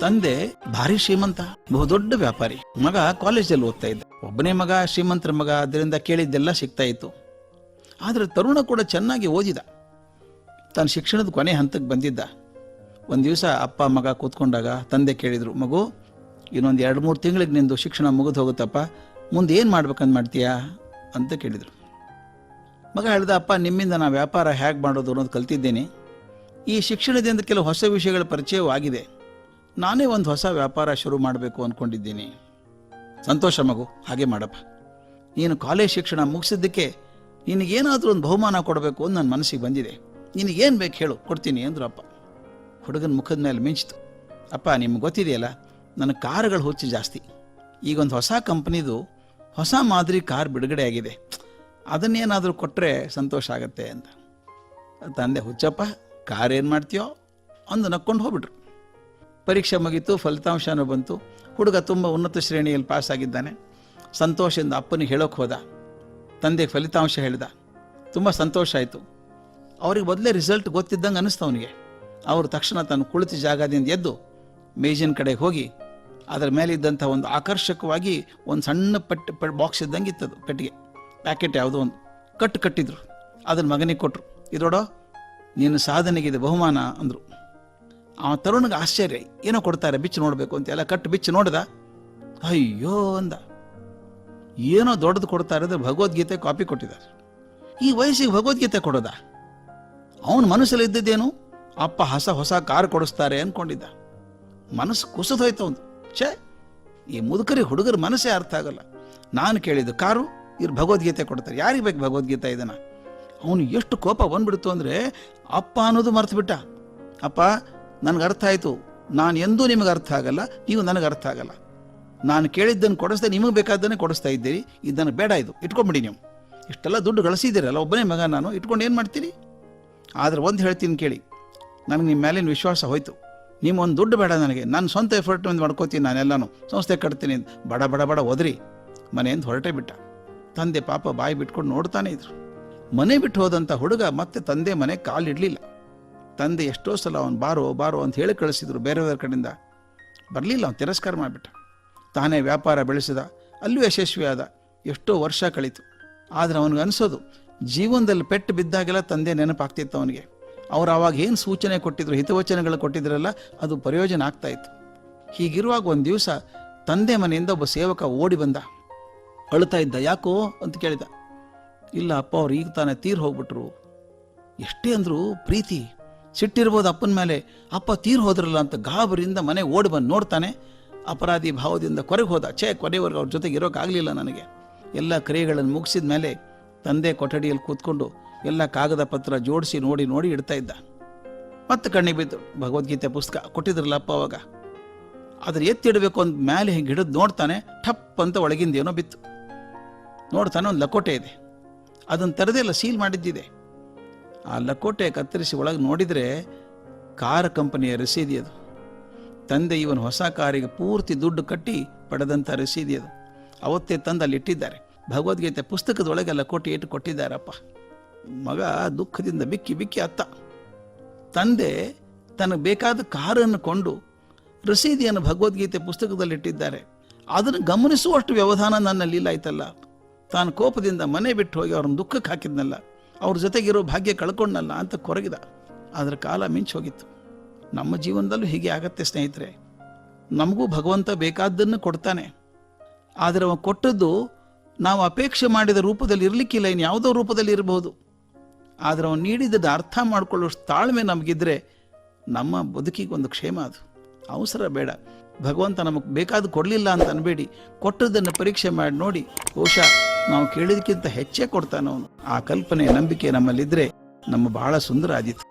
ತಂದೆ ಭಾರಿ ಶ್ರೀಮಂತ ಬಹುದೊಡ್ಡ ವ್ಯಾಪಾರಿ. ಮಗ ಕಾಲೇಜಲ್ಲಿ ಓದ್ತಾ ಇದ್ದ. ಒಬ್ಬನೇ ಮಗ ಶ್ರೀಮಂತರ ಮಗ ಅದರಿಂದ ಕೇಳಿದ್ದೆಲ್ಲ ಸಿಗ್ತಾ ಇತ್ತು. ಆದರೆ ತರುಣ ಕೂಡ ಚೆನ್ನಾಗಿ ಓದಿದ. ತನ್ನ ಶಿಕ್ಷಣದ ಕೊನೆ ಹಂತಕ್ಕೆ ಬಂದಿದ್ದ. ಒಂದು ದಿವಸ ಅಪ್ಪ, ಮಗ ಕೂತ್ಕೊಂಡಾಗ ತಂದೆ ಕೇಳಿದರು, ಮಗು, ಇನ್ನೊಂದು ಎರಡು, ಮೂರು ತಿಂಗಳಿಗೆ ನಿಂದು ಶಿಕ್ಷಣ ಮುಗಿದು ಹೋಗುತ್ತಪ್ಪ. ಮುಂದೆ ಏನು ಮಾಡ್ಬೇಕಂತ ಮಾಡ್ತೀಯಾ? ಅಂತ ಕೇಳಿದರು. ಮಗ ಹೇಳಿದ, ಅಪ್ಪ, ನಿಮ್ಮಿಂದ ನಾ ವ್ಯಾಪಾರ ಹೇಗೆ ಮಾಡೋದು ಅನ್ನೋದು ಕಲ್ತಿದ್ದೇನೆ. ಈ ಶಿಕ್ಷಣದಿಂದ ಕೆಲವು ಹೊಸ ವಿಷಯಗಳ ಪರಿಚಯವೂ ಆಗಿದೆ. ನಾನೇ ಒಂದು ಹೊಸ ವ್ಯಾಪಾರ ಶುರು ಮಾಡಬೇಕು ಅಂದ್ಕೊಂಡಿದ್ದೀನಿ ಸಂತೋಷ ಮಗು, ಹಾಗೆ ಮಾಡಪ್ಪ. ನೀನು ಕಾಲೇಜ್ ಶಿಕ್ಷಣ ಮುಗಿಸಿದ್ದಕ್ಕೆ ನಿನಗೇನಾದರೂ ಒಂದು ಬಹುಮಾನ ಕೊಡಬೇಕು ಅಂತ ನನ್ನ ಮನಸ್ಸಿಗೆ ಬಂದಿದೆ. ನಿನಗೇನು ಬೇಕು ಹೇಳು, ಕೊಡ್ತೀನಿ ಅಂದರು ಅಪ್ಪ. ಹುಡುಗನ ಮುಖದ ಮೇಲೆ ಮಿಂಚಿತು. ಅಪ್ಪ, ನಿಮ್ಗೆ ಗೊತ್ತಿದೆಯಲ್ಲ, ನನ್ನ ಕಾರುಗಳು ಹುಚ್ಚು ಜಾಸ್ತಿ. ಈಗ ಒಂದು ಹೊಸ ಕಂಪ್ನಿದು ಹೊಸ ಮಾದರಿ ಕಾರ್ ಬಿಡುಗಡೆ ಆಗಿದೆ. ಅದನ್ನೇನಾದರೂ ಕೊಟ್ಟರೆ ಸಂತೋಷ ಆಗತ್ತೆ ಅಂತ. ತಂದೆ, ಹುಚ್ಚಪ್ಪ, ಕಾರ್ ಏನು ಮಾಡ್ತೀಯೋ, ಅಂದು ನಕ್ಕೊಂಡು ಹೋಗ್ಬಿಟ್ರು. ಪರೀಕ್ಷೆ ಮುಗೀತು, ಫಲಿತಾಂಶನೂ ಬಂತು. ಹುಡುಗ ತುಂಬ ಉನ್ನತ ಶ್ರೇಣಿಯಲ್ಲಿ ಪಾಸ್ ಆಗಿದ್ದಾನೆ. ಸಂತೋಷದಿಂದ ಅಪ್ಪನಿಗೆ ಹೇಳೋಕೆ ಹೋದ. ತಂದೆಗೆ ಫಲಿತಾಂಶ ಹೇಳಿದ. ತುಂಬ ಸಂತೋಷ ಆಯಿತು. ಅವ್ರಿಗೆ ಮೊದಲೇ ರಿಸಲ್ಟ್ ಗೊತ್ತಿದ್ದಂಗೆ ಅನ್ನಿಸ್ತು ಅವನಿಗೆ. ಅವರು ತಕ್ಷಣ ತನ್ನ ಕುಳಿತ ಜಾಗದಿಂದ ಎದ್ದು ಮೇಜಿನ ಕಡೆಗೆ ಹೋಗಿ, ಅದರ ಮೇಲೆ ಇದ್ದಂಥ ಒಂದು ಆಕರ್ಷಕವಾಗಿ ಒಂದು ಸಣ್ಣ ಪಟ್ಟಿ ಪೆ ಬಾಕ್ಸ್ ಇದ್ದಂಗೆ ಇತ್ತದು ಪೆಟ್ಟಿಗೆ ಪ್ಯಾಕೆಟ್ ಯಾವುದೋ ಒಂದು. ಕಟ್ಟು ಕಟ್ಟಿದ್ರು. ಅದನ್ನು ಮಗನಿಗೆ ಕೊಟ್ಟರು ಇದೋಡೋ ನಿನ್ನ ಸಾಧನೆಗೆ ಬಹುಮಾನ ಅಂದರು. ಆ ತರುಣಿಗೆ ಆಶ್ಚರ್ಯ, ಏನೋ ಕೊಡ್ತಾರೆ, ಬಿಚ್ಚು ನೋಡಬೇಕು ಅಂತ ಎಲ್ಲ ಕಟ್ಟು ಬಿಚ್ಚು ನೋಡ್ದ. ಅಯ್ಯೋ ಅಂದ. ಏನೋ ದೊಡ್ಡದು ಕೊಡ್ತಾರೆ ಅಂದರೆ ಭಗವದ್ಗೀತೆ ಕಾಪಿ ಕೊಟ್ಟಿದ್ದಾರೆ. ಈ ವಯಸ್ಸಿಗೆ ಭಗವದ್ಗೀತೆ ಕೊಡೋದ? ಅವನ ಮನಸ್ಸಲ್ಲಿ ಇದ್ದಿದ್ದೇನು? ಅಪ್ಪ ಹೊಸ ಹೊಸ ಕಾರ್ ಕೊಡಿಸ್ತಾರೆ ಅನ್ಕೊಂಡಿದ್ದ. ಮನಸ್ಸು ಕುಸಿದು ಹೋಯ್ತು ಅವನು. ಛೇ, ಈ ಮುದುಕರಿ ಹುಡುಗರ ಮನಸ್ಸೇ ಅರ್ಥ ಆಗಲ್ಲ. ನಾನು ಕೇಳಿದ್ದು ಕಾರು, ಇವ್ರು ಭಗವದ್ಗೀತೆ ಕೊಡ್ತಾರೆ. ಯಾರಿಗೆ ಬೇಕು ಭಗವದ್ಗೀತೆ ಇದನ್ನು? ಅವನು ಎಷ್ಟು ಕೋಪ ಬಂದ್ಬಿಡ್ತು ಅಂದರೆ ಅಪ್ಪ ಅನ್ನೋದು ಮರ್ತು ಬಿಟ್ಟ ಅಪ್ಪ ನನಗೆ ಅರ್ಥ ಆಯಿತು. ನಾನು ಎಂದೂ ನಿಮಗೆ ಅರ್ಥ ಆಗಲ್ಲ, ನೀವು ನನಗೆ ಅರ್ಥ ಆಗಲ್ಲ. ನಾನು ಕೇಳಿದ್ದನ್ನು ಕೊಡಿಸ್ದೆ, ನಿಮಗೆ ಬೇಕಾದ್ದನ್ನೇ ಕೊಡಿಸ್ತಾ ಇದ್ದೀರಿ. ಇದನ್ನು ಬೇಡ ಇದು. ಇಟ್ಕೊಂಬಿಡಿ ನೀವು. ಇಷ್ಟೆಲ್ಲ ದುಡ್ಡು ಗಳಿಸಿದ್ದೀರಲ್ಲ ಒಬ್ಬನೇ ಮಗ ನಾನು, ಇಟ್ಕೊಂಡು ಏನು ಮಾಡ್ತೀರಿ ಆದರೆ ಒಂದು ಹೇಳ್ತೀನಿ ಕೇಳಿ. ನನಗೆ ನಿಮ್ಮ ಮೇಲಿನ ವಿಶ್ವಾಸ ಹೋಯ್ತು. ನಿಮ್ಮೊಂದು ದುಡ್ಡು ಬೇಡ ನನಗೆ. ನಾನು ಸ್ವಂತ ಎಫರ್ಟ್ ಒಂದು ಮಾಡ್ಕೋತೀನಿ ನಾನೆಲ್ಲನೂ ಸಂಸ್ಥೆ ಕಟ್ತೀನಿ ಬಡ ಬಡ ಬಡ, ಒದರಿ. ಮನೆಯಿಂದ ಹೊರಟೇ ಬಿಟ್ಟ. ತಂದೆ ಪಾಪ ಬಾಯಿ ಬಿಟ್ಕೊಂಡು ನೋಡ್ತಾನೆ ಇದ್ರು. ಮನೆ ಬಿಟ್ಟು ಹೋದಂಥ ಹುಡುಗ ಮತ್ತೆ ತಂದೆ ಮನೆ ಕಾಲಿಡಲಿಲ್ಲ. ತಂದೆ ಎಷ್ಟೋ ಸಲ ಅವನು ಬಾರೋ ಬಾರೋ ಅಂತ ಹೇಳಿ ಕಳಿಸಿದ್ರು ಬೇರೆಯವರ ಕಡೆಯಿಂದ. ಬರಲಿಲ್ಲ, ಅವನು ತಿರಸ್ಕಾರ ಮಾಡಿಬಿಟ್ಟ. ತಾನೇ ವ್ಯಾಪಾರ ಬೆಳೆಸಿದ, ಅಲ್ಲೂ ಯಶಸ್ವಿ ಆದ ಎಷ್ಟೋ ವರ್ಷ ಕಳೀತು. ಆದರೆ ಅವನಿಗೆ ಅನಿಸೋದು, ಜೀವನದಲ್ಲಿ ಪೆಟ್ಟು ಬಿದ್ದಾಗೆಲ್ಲ ತಂದೆ ನೆನಪಾಗ್ತಿತ್ತು ಅವನಿಗೆ. ಅವ್ರು ಆವಾಗ ಏನು ಸೂಚನೆ ಕೊಟ್ಟಿದ್ರು, ಹಿತವಚನಗಳು ಕೊಟ್ಟಿದ್ರಲ್ಲ, ಅದು ಪ್ರಯೋಜನ ಆಗ್ತಾಯಿತ್ತು ಹೀಗಿರುವಾಗ ಒಂದು ದಿವಸ ತಂದೆ ಮನೆಯಿಂದ ಒಬ್ಬ ಸೇವಕ ಓಡಿ ಬಂದ. ಅಳ್ತಾ ಇದ್ದ, ಯಾಕೋ? ಅಂತ ಕೇಳಿದ. ಇಲ್ಲ ಅಪ್ಪ, ಅವ್ರು ಈಗ ತಾನೇ ತೀರ್ ಹೋಗ್ಬಿಟ್ರು. ಎಷ್ಟೇ ಅಂದರೂ ಪ್ರೀತಿ ಸಿಟ್ಟಿರ್ಬೋದು ಅಪ್ಪನ ಮೇಲೆ, ಅಪ್ಪ ತೀರ್ ಹೋದ್ರಲ್ಲ ಅಂತ ಗಾಬರಿಯಿಂದ ಮನೆ ಓಡಿ ಬಂದು ನೋಡ್ತಾನೆ. ಅಪರಾಧಿ ಭಾವದಿಂದ ಕೊರೆಗೆ ಹೋದ ಛೇ ಕೊನೆವರೆಗೂ ಅವ್ರ ಜೊತೆಗೆ ಇರೋಕ್ಕಾಗಲಿಲ್ಲ ನನಗೆ. ಎಲ್ಲ ಕ್ರಿಯೆಗಳನ್ನು ಮುಗಿಸಿದ ಮೇಲೆ ತಂದೆ ಕೊಠಡಿಯಲ್ಲಿ ಕೂತ್ಕೊಂಡು ಎಲ್ಲ ಕಾಗದ ಪತ್ರ ಜೋಡಿಸಿ ನೋಡಿ ನೋಡಿ ಇಡ್ತಾ ಇದ್ದ. ಮತ್ತೆ ಕಣ್ಣಿಗೆ ಬಿದ್ದು, ಭಗವದ್ಗೀತೆ ಪುಸ್ತಕ ಕೊಟ್ಟಿದ್ರಲ್ಲ ಅಪ್ಪ ಅವಾಗ. ಅದ್ರ ಎತ್ತಿಡಬೇಕು ಅಂತ ಮೇಲೆ ಹಿಂಗೆ ಹಿಡಿದು ನೋಡ್ತಾನೆ, ಠಪ್ ಅಂತ ಒಳಗಿಂದ ಏನೋ ಬಿತ್ತು. ನೋಡ್ತಾನೆ ಒಂದು ಲಕೋಟೆ ಇದೆ. ಅದನ್ನು ತೆರೆದಿಲ್ಲ, ಸೀಲ್ ಮಾಡಿದ್ದಿದೆ. ಆ ಲಕೋಟೆ ಕತ್ತರಿಸಿ ಒಳಗೆ ನೋಡಿದರೆ ಕಾರ್ ಕಂಪನಿಯ ರಸೀದಿ ಅದು. ತಂದೆ ಇವನು ಹೊಸ ಕಾರಿಗೆ ಪೂರ್ತಿ ದುಡ್ಡು ಕಟ್ಟಿ ಪಡೆದಂಥ ರಸೀದಿ ಅದು. ಅವತ್ತೇ ತಂದು ಅಲ್ಲಿ ಇಟ್ಟಿದ್ದಾರೆ. ಭಗವದ್ಗೀತೆ ಪುಸ್ತಕದೊಳಗೆ ಲಕೋಟೆ ಇಟ್ಟು ಕೊಟ್ಟಿದ್ದಾರಪ್ಪ. ಮಗ ದುಃಖದಿಂದ ಬಿಕ್ಕಿ ಬಿಕ್ಕಿ ಅತ್ತ. ತಂದೆ ತನಗೆ ಬೇಕಾದ ಕಾರನ್ನು ಕೊಂಡು ರಸೀದಿಯನ್ನು ಭಗವದ್ಗೀತೆ ಪುಸ್ತಕದಲ್ಲಿ ಇಟ್ಟಿದ್ದಾರೆ. ಅದನ್ನು ಗಮನಿಸುವಷ್ಟು ವ್ಯವಧಾನ ನನ್ನಲ್ಲಿ ಇಲ್ಲ ಆಯ್ತಲ್ಲ. ತಾನು ಕೋಪದಿಂದ ಮನೆ ಬಿಟ್ಟು ಹೋಗಿ ಅವ್ರನ್ನ ದುಃಖಕ್ಕೆ ಹಾಕಿದ್ನಲ್ಲ. ಅವ್ರ ಜೊತೆಗಿರೋ ಭಾಗ್ಯ ಕಳ್ಕೊಂಡಲ್ಲ ಅಂತ ಕೊರಗಿದ. ಅದರ ಕಾಲ ಮಿಂಚು ಹೋಗಿತ್ತು ನಮ್ಮ ಜೀವನದಲ್ಲೂ ಹೀಗೆ ಆಗತ್ತೆ ಸ್ನೇಹಿತರೆ. ನಮಗೂ ಭಗವಂತ ಬೇಕಾದ್ದನ್ನು ಕೊಡ್ತಾನೆ. ಆದರೆ ಅವ ಕೊಟ್ಟದ್ದು ನಾವು ಅಪೇಕ್ಷೆ ಮಾಡಿದ ರೂಪದಲ್ಲಿ ಇರಲಿಕ್ಕಿಲ್ಲ ಇನ್ನು ಯಾವುದೋ ರೂಪದಲ್ಲಿ ಇರಬಹುದು ಆದರೆ ಅವನು ನೀಡಿದ್ದನ್ನು ಅರ್ಥ ಮಾಡಿಕೊಳ್ಳುವಷ್ಟು ತಾಳ್ಮೆ ನಮಗಿದ್ರೆ ನಮ್ಮ ಬದುಕಿಗೆ ಒಂದು ಕ್ಷೇಮ ಅದು. ಅವಸರ ಬೇಡ. ಭಗವಂತ ನಮಗೆ ಬೇಕಾದ ಕೊಡಲಿಲ್ಲ ಅಂತ ಅನ್ಬೇಡಿ. ಕೊಟ್ಟದ್ದನ್ನು ಪರೀಕ್ಷೆ ಮಾಡಿ ನೋಡಿ. ಬಹುಶಃ ನಾವು ಕೇಳಿದಕ್ಕಿಂತ ಹೆಚ್ಚೇ ಕೊಡ್ತಾನವನು ಆ ಕಲ್ಪನೆ ನಂಬಿಕೆ ನಮ್ಮಲ್ಲಿದ್ರೆ ನಮ್ಮ ಬಹಳ ಸುಂದರ ಆದೀತು.